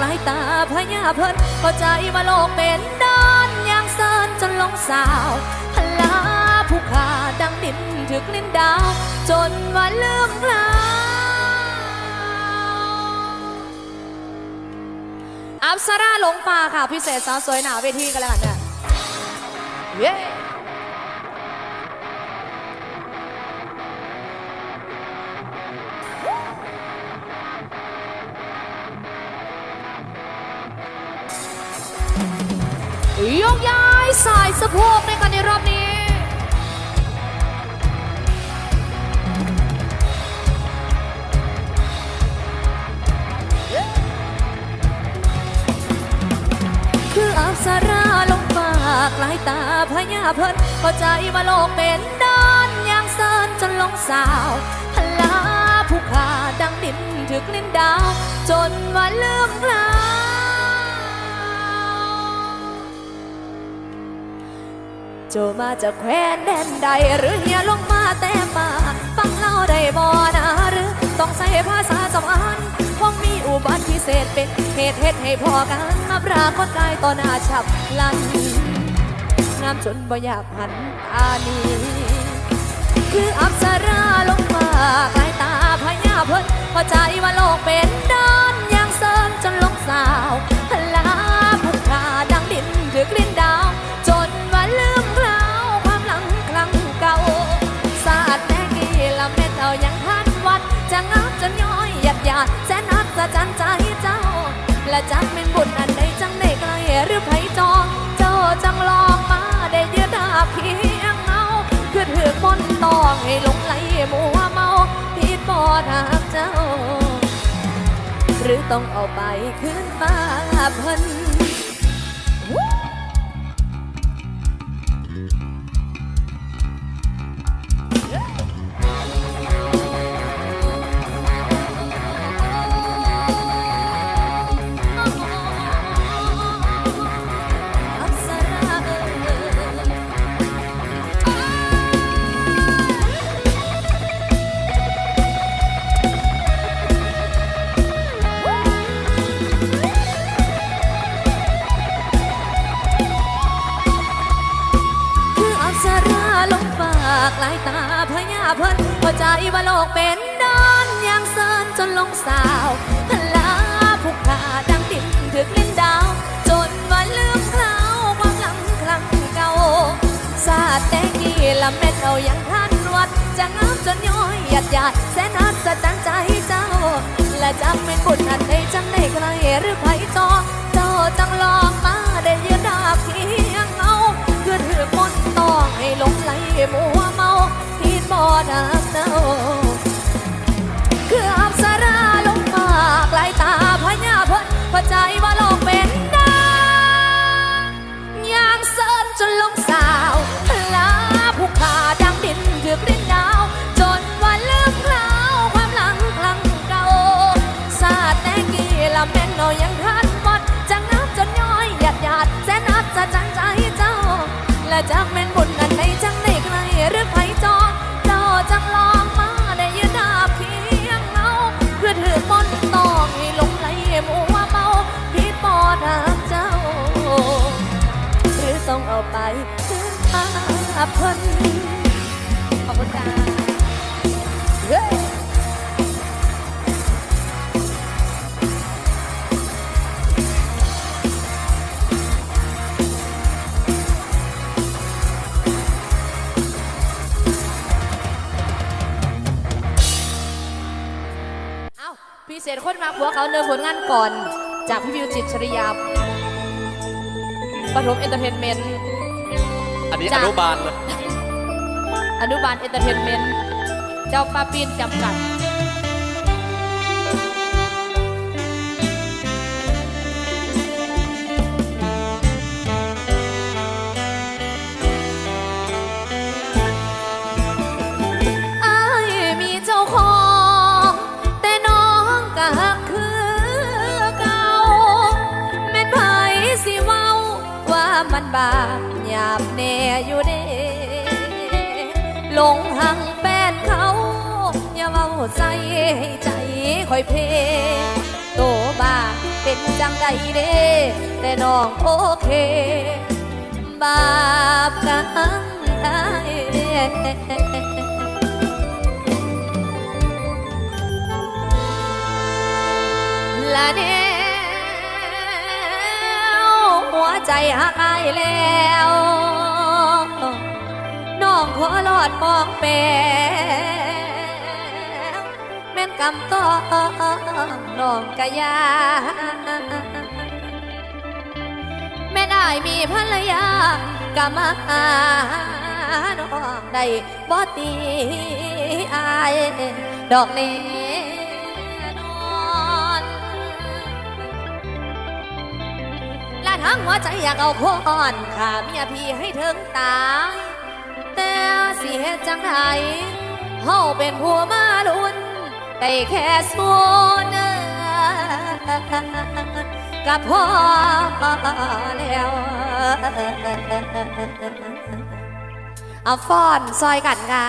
หลายตาพญาเพิ่นเข้าใจว่าโลกเป็นด้านอย่างเซินจนลงสาวพลาผู้ขาดังดินถึกลิ้นดาว จนว่าลืมลาอัปสราหลงป่าค่ะ พิเศษสาวสวยหนาเวทีกันแล้วกันเนี่ยเย้ย สายสะโพกในกันในรอบนี้ คืออับสาราลงปากลายตาพญาเพิ่นเข้าใจว่าโลกเป็นด้านอย่างเซินจนลงสาวพลาผู้ขาดังดินถึกลินดาว จนว่าลืมลา โจมาจากแคว้นแดนใด หรือเฮียลงมาแต่ป่าฟังเล่าได้บ่นะหรือ ต้องใช้ภาษาสำอันคงมีอุบัติพิเศษเป็นเหตุเหตุให้พอกันมาปรากฏกายต่อหน้าฉับลันงามจนบ่อยากหันตานีคืออับสราลงมาใกลายตาพญาเพิ่นพอใจว่าโลกเป็นด้านอย่างเซินจนลงสาวพลาผู้ขาดังดินถือกลิ้นดาว แสนอัศจรรย์ใจเจ้า และจักเป็นบุญอันใดจังได้ไกลหรือไผจอง เจ้าจังลองมาได้ยืดาบเพียงเงาคือถือมนตองให้หลงไหลมัวเมาผิดบอดหักเจ้า หรือต้องเอาไปคืนมาเพิ่น ใจว่าโลกเป็นด้านยางเซินจนลงสาวพลาผู้ขาดังดินถึกลิ้นดาว จนว่าลืมคราวความหลังครั้งเก่าศาสตร์แต่กี้ละแม่นเอายังทันวัด จะงามจนย้อยหยัดหยาดแสนอัศจรรย์ใจเจ้า และจักเป็นบุญอันใดจังได้ไกลหรือไผจอเจ้าจังลองมาได้ยืนดาบเพียงเงาคือถือมนต์ต้องให้หลงไหลมัวเมา บ่ดักเจ้าคืออับสราลงมาไกลตาพญาพิ่นพอใจว่าโลกเป็นดางย่างเซินจนลงสา ษคนมาผัวเขาเนื้อผลงานก่อน จากพี่วิวจิตรชริยาปฐมเอนเตอร์เทนเมนต์ อันนี้จ้ะ อนุบาลเลยอนุบาลเอนเตอร์เทนเมนต์ เจ้าปาปีนจำกัดานบาปหยาบแน่อยู่เด้หลงหังแฟนเขา อย่าเว้าใจให้ใจคอยเพโตบ้าเป็นจังใดเด้ แต่น้องโอเค บาปกังไอละแน ใจหักอายแล้วน้องขอรอดมองแปลแม่นกำต้องน้องกะยาแม่ได้มีภรรยากะมาหาน้องได้บ่ตีอายดอกนี้ ทั้งหัวใจอยากเอาคอนข้าเมียพี่ให้ถึงตาย แต่สิเฮ็ดจังไดเฮาเป็นผัวมาลุนได้แค่ส่วนเนื้อก็พอแล้วเอาฟอนซอยกันงา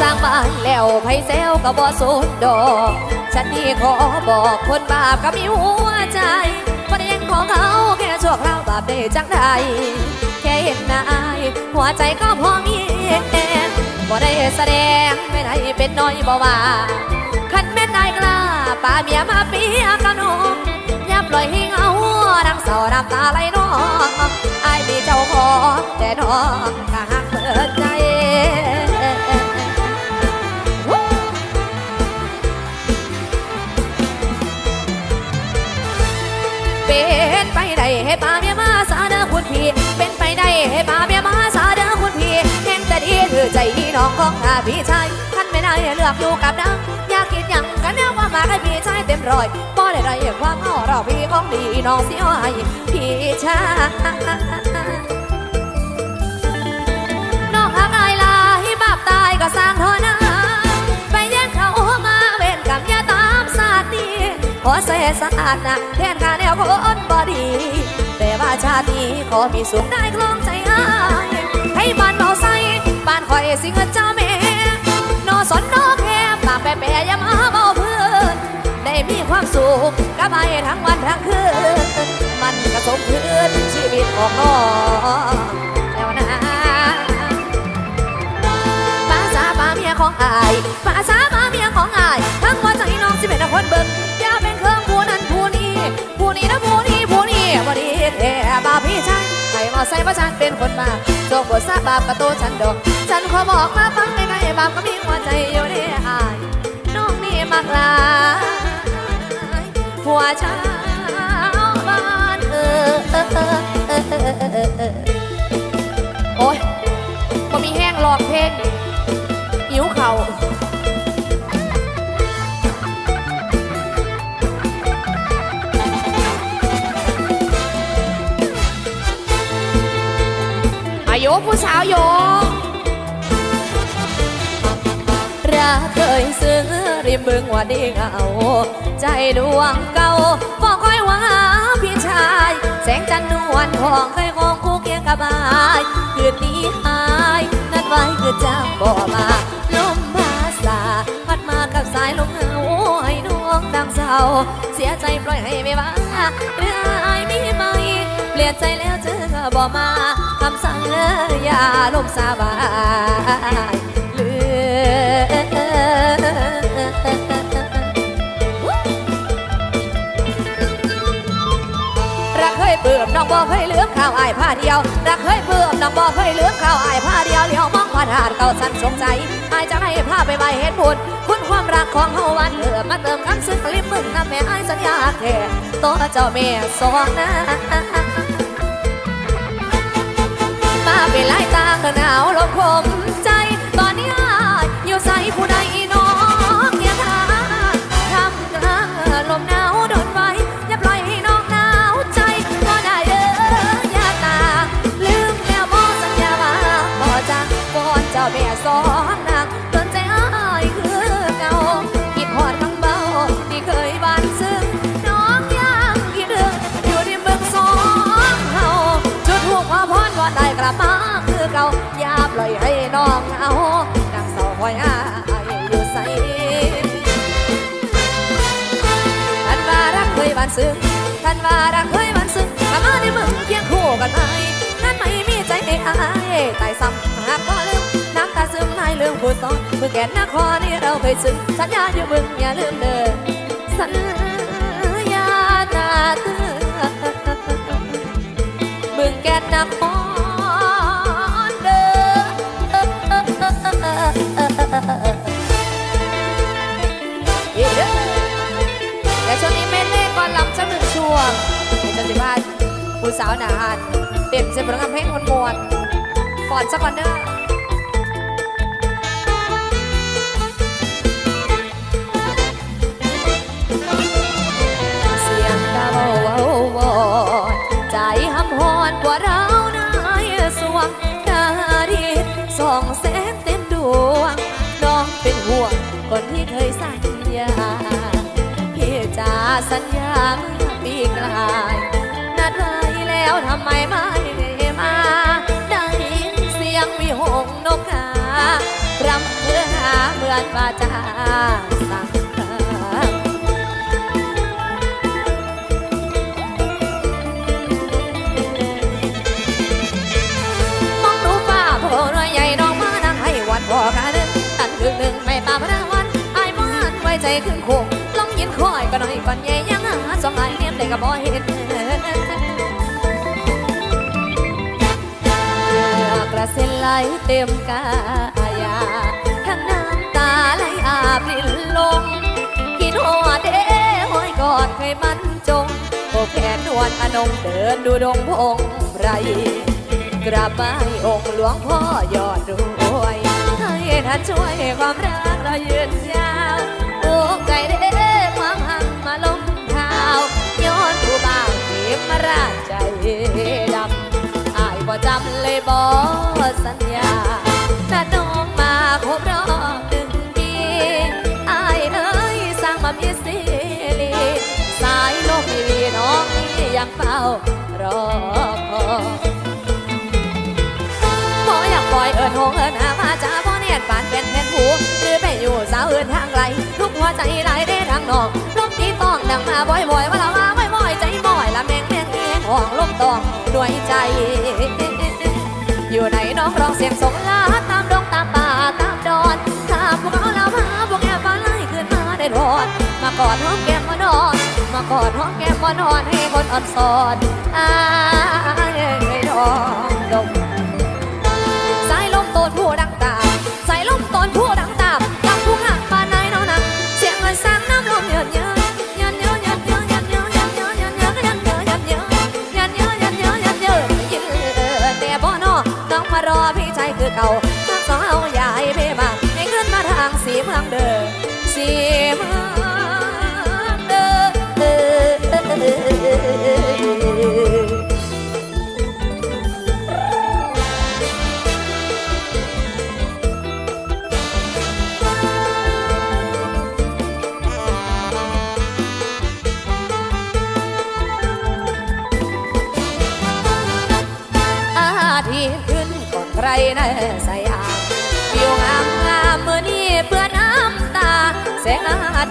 สร้างบ้านแล้วไผเซลก็บ่สนดอก ฉันนี่ขอบอกคนบาปก็มีหัวใจประเด็นของเขาแค่ชั่วคราวบาปได้จังใดแค่เห็นนายหัวใจก็พอมีแอนบ่ได้แสดงไม่ได้เป็นน้อยบ่ว่าคันแม่นได้กล้าป่าเมียมาเปียกันน้องอย่าปล่อยให้เงาดังเศร้าน้ำตาไหลน้องไอายมีเจ้าของแต่น้องก็หัก องของข้าพี่ชายท่านไม่ได้เลือกอยู่กับนางอยากคิดหยังกันแนวว่ามาให้พี่ชายเต็มรอยบ่ได้ไรความเอาเราพี่ของดีน้องเสียให้พี่ชายน้องหักอายลาให้บาปตายก็สร้างเถอะนะไปแย่งเขามาเว้นกรรมอย่าตามสาดนี้ขอเสสาดนะแทนข้าแนวคนบอดีแต่ว่าชาตินี้ขอมีสุขได้คลองใจอายให้ บ้านคอยสิเงินเจ้าแม่นอสนนอแคบปากแปะแปะยามาเบาเพื่อนได้มีความสุขกับไอ้ทั้งวันทั้งคืน มันกระสมคืนชีวิตของน้องแล้วนะป้าสาป้าเมียของอายป้าสาป้าเมียของอาย ทั้งหัวใจน้องสิเป็นคนเบิ่งอย่าเป็นเครื่องผู้นั้นผู้นี้ผู้นี้นะผู้นี้ผู้นี้บ่ดีแท้บาพี่ชายให้มาใส่ว่าฉันเป็นคนมาโจกบทสาบาปกับตัวฉันดอก บอกมาฟังในในบาปก็มีหัวใจอยู่ในอายน้องนี่มากลาหัวชาวบ้านเออเออเออเออเออโอ้ยบ่มีแห้งหลอกเพลงหิวเขาวอายุผู้สาวโย รักเคยซึ้งริมบึงว่าดีเหงาใจดวงเก่าบอกคอยว่าพี่ชาย แสงจันทร์นวลทองเคยคงคู่เคียงกับบายคืนนี้หายนัดไว้คือจ้าบ่มาลมภาษาพัดมากับสายลมเหงาให้น้องดังเศร้าเสียใจปล่อยให้ไม่ว่าเรื่องอายมีไหมเปลี่ยนใจแล้วเจอบ่มาคำสั่งเลยอย่าลมสาบาย น้องบ่เคยเลือข้าวอายผ้าเดียวรักเคยเปื่อมน้องบ่เคยเลือข้าวอายผ้าเดียวเลี้ยวมองผ่านหาดเก่าสันสงใจอายจะให้ผ้าไปใบเห็นบุญคุณความรักของเฮาวันเออมาเติมคำซึ้งลิมมึงนะแม่อายสัญญาแท้ต่อเจ้าแม่สองนะมาเป็นลายตาหนาวลมคมใจตอนนี้อายอยู่ใส่ผู้ใด แม่สอนหนักเตือนใจอ้ายคือเก่าคิดหอดทั้งเบาที่เคยบานซึ้งน้องยังคิดเรื่องอยู่ที่เมืองสองเฮาจุดหัวควาพรว่าได้กลับมาคือเก่าอย่าปล่อยให้น้องเอานังเศร้อยอ้ายอยู่ใส่ท่านว่ารักเคยบานซึ้งท่านว่ารักเคยบานซึ้งกลับมาในเมืองเคียงคู่กันไหมนั้นไม่มีใจให้อายตายซ้ำ ซึมในเรื่องผู้สอนเมื่อแก่นนครนี่เราเคยซึ้งสัญญาอยู่มึงอย่าลืมเด้อสัญญาตาเตือบึงแก่นนครเด้อเด้อแต่ช่วงนี้เมนเล่ก่อนลำสักหนึ่งช่วงให้จันสิพาผู้สาวหนาหันเต้นเสียงเพลงเพลงมวนๆฟอนสักก่อนเด้อ ญญาเมื่อปีกลายนัดไว้แล้วทำไมไม่มา ได้ยินเสียงวิหงนกการำเพื่อหาเหมือนว่าจะสั่งหามองดูฟ้าโผล่หน่อยใหญ่น้องมานั่งให้วันพอขาหนึ่งตันถึงหนึ่งไม่ป่าพระวันไอ้ายมันไว้ใจขึ้นโคงลองยิน คอยก็หน่อยก่อนใหญ่ยังหาสองไอ้ายเนี่ยมได้ก็บ่เห็นกระเซ็นไหลเต็มกายาทั้งน้ำตาไหลอาบลินลงคิดหัวเด้ห้อยกอดเคยมันจงโอแขนนวลอนงเดินดูดงพงไรกราบไหว้องค์หลวงพ่อยอดรวยให้ท่านช่วยความรักเรายืนยา บ่สัญญาถ้าน้องมาครบรอบหนึ่งปีอายเอ้ยสร้างมามีสิริสายลมมีวีน้องนี่ยังเฝ้ารอคอยพออยากปล่อยเอิญหงเอิญหามาจ้าพ่อเนียนปานเป็นแผ่นหูหรือไปอยู่สาวอื่นทางไกลทุกหัวใจไหลได้ทางนอกลมที่ต้องดังมาบ่อยๆว่าละมาบ่อยๆใจบ่อยละแมงแมงเอียงห่วงลมตองด้วยใจ อยู่ในน้องร้องเสียงสงลาตามดงตามป่าตามดอนถ้าพวกเขาลาพาพวกแอบฟ้าไล่ขึ้นมาได้รอดมากอดห้องแก้มมานอน มากอดห้องแก้มมานอนให้คนอ่อนสอนอ้ายให้ดอน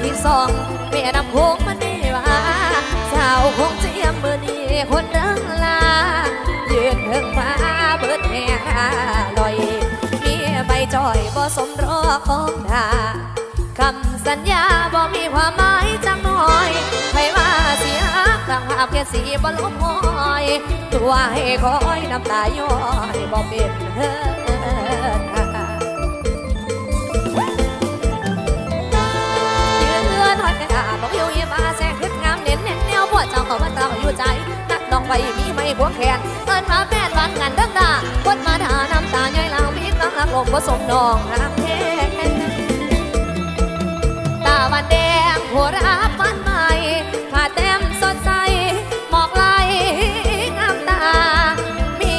ทิตย์ส่องเมียน้ำโคงมันนี่ว่าสาวคงเจียมเมื่อนี้คนดังลายืนเพิ่งฟ้าเบิดแห่ลอยเมียใบจอยบ่สมรอของดาคำสัญญาบ่มีความหมายจังหน่อยให้ว่าเสียต่างภาพแค่สีบ่ลบหอยตัวให้คอยน้ำตาย้อยบ่เป็นเฮิน เจ้าเขามันตามอยู่ใจนักน้องไปมีไม่ควงแขนเอินมาแฟนวันงานเดังดาคนมาด่าน้ำตาย้อยลางพิษลังลักลมผสมนองน้ำเพนตาวันแดงหัวรับวันใหม่ผ้าเต็มสดใสหมอกไหลงามตา มี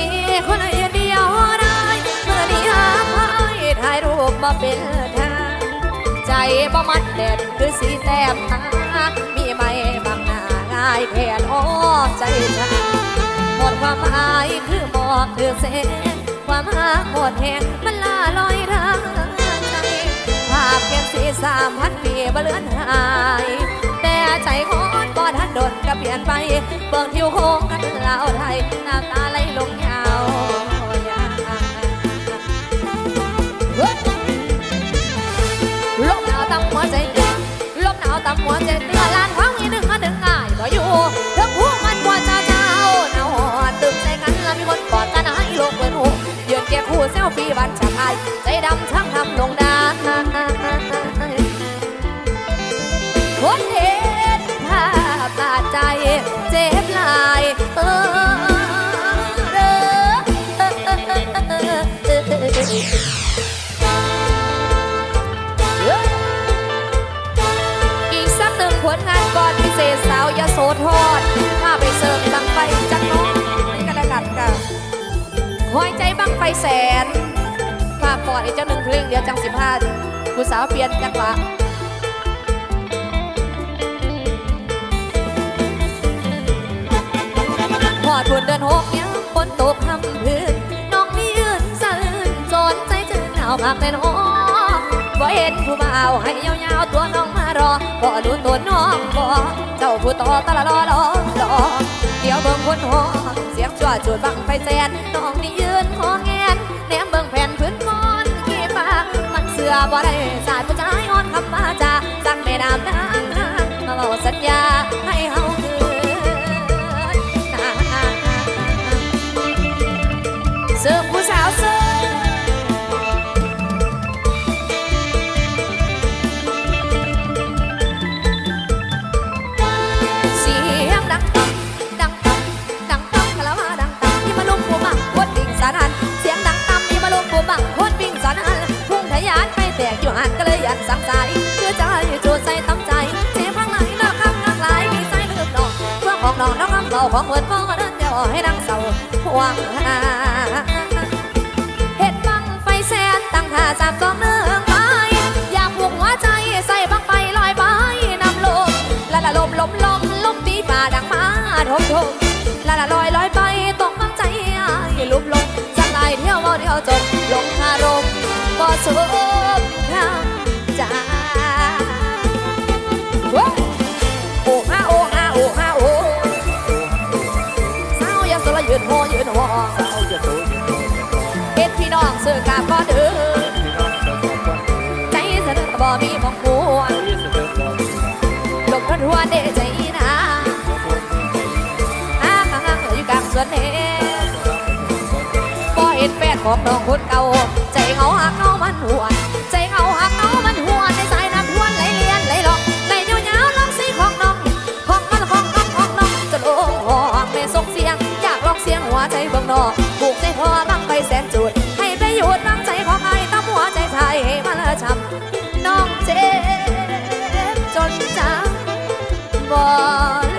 คนเดียวได้เมื่อนี้หาไพ่ถ่ายรูปมาเป็นทางใจบ่มัดเด็ดคือสีแต้มตา แทนอ้อใจชาหมดความหมายคือหมอกคือเส้นความหาหมดแหงมันลาลอยรางใจภาพเพียงสี่สามพันปีบเลือนหาย แต่ใจคนบ่ทันโดนก็เปลี่ยนไปเบิ่งทิวโค้งกันลาวไทยน้ำตาไหลลงยาว ผู้เซลฟี่บันชาไทยใจดำทั้ง ไฟแสนภาก่อนอีกเจ้าหนึ่งเพลงเดียวจังสิบห้าผู้สาวเปลี่ยนจังหวะพอทวนเดินหกยังฝนตกทำพื้นน้องมียืนสะอื้นจนใจจืดหนาวมากแน่นอนบ่เห็นผู้บ่าวให้ยาวๆตัวน้องมารอบ่รู้ตัวน้องบ่เจ้าผู้ต่อตะละรอรอรอเดี๋ยวเบิ่งคนหอเสียงจั่วจุดบังไฟแสนน้องนี่ยืนหอง แนมเบิ่งแผ่นพื้นมอนกี่ปากมันเสือบ่ได้สายผู้ชายอ่อนคำมาจาสั่งแม่น้ำนางมาบอกสัญญาให้ องน้องคำเบาของเหมือนพ่อเดินเดียวให้ดังเศร้าห่วงหาเห็ดบังไฟแสนตั้งท่าสามสองหนึ่งไปอยากผูกหัวใจใส่บังไฟลอยไปนำลมละละลมลมลมลมตีฝ่าดังมาทมทมละละลอยลอยไปตกบังใจให้ลุบลงสักลายเที่ยวเอาเดียวจบลงคารมบ่สม ยังสละยืนหัวยืนหัวเอาจะโตจะโตจะโตเฮ็ดพี่น้องซื้อกาบก่อเด้อพี่น้องจะโตก่อนใจเสนอบ่มีหมองมัวเอายิ่งเสด็จก่อนลมพัดหัวเดใจนะอ้าฮ่างอยู่กลางสวนเฮบ่เห็นแฟนของน้องคนเก่า บ่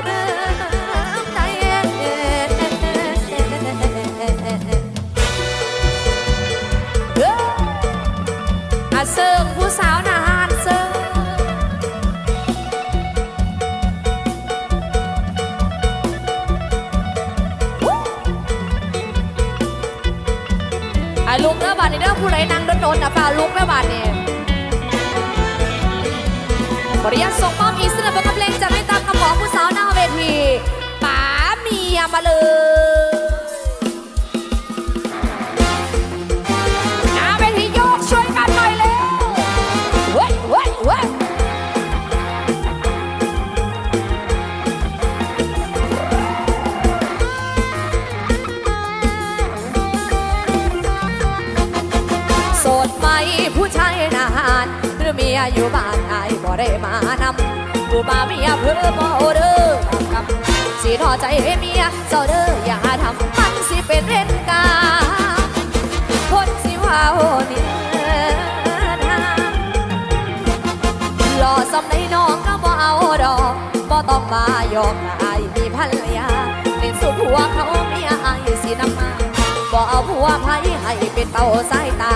ลืมได้เอ้ออาเซิงผู้สาวนาหารเซิงไอ้ลุกเด้อบาดนี่เด้อผู้ใดนั่งโดนๆนะฝ่าลุกเด้อบาดนี่ขออนุญาตส่งมอบอีสนับสนุนเพลง มาเลยหน้าเวทีโยกช่วยกันหน่อยเร็วเว้ยเว้ยเว้ยโสดไหมผู้ชายนานหรือเมียอยู่บ้านไอ้บ่ได้มานำผู้บ่าเมียเพื่อบ่ สิทอใจเมียเจ้าเด้ออย่าทำมันสิเป็นเวรกรรมคนสิว่าโหนี่หล่อสำในน้องก็บ่เอาดอกบ่ต้องมายอมนายมีภรรยาเป็นสุผัวเขาเมียอายสินำมาบ่เอาผัวไผให้เป็นเป้าสายตา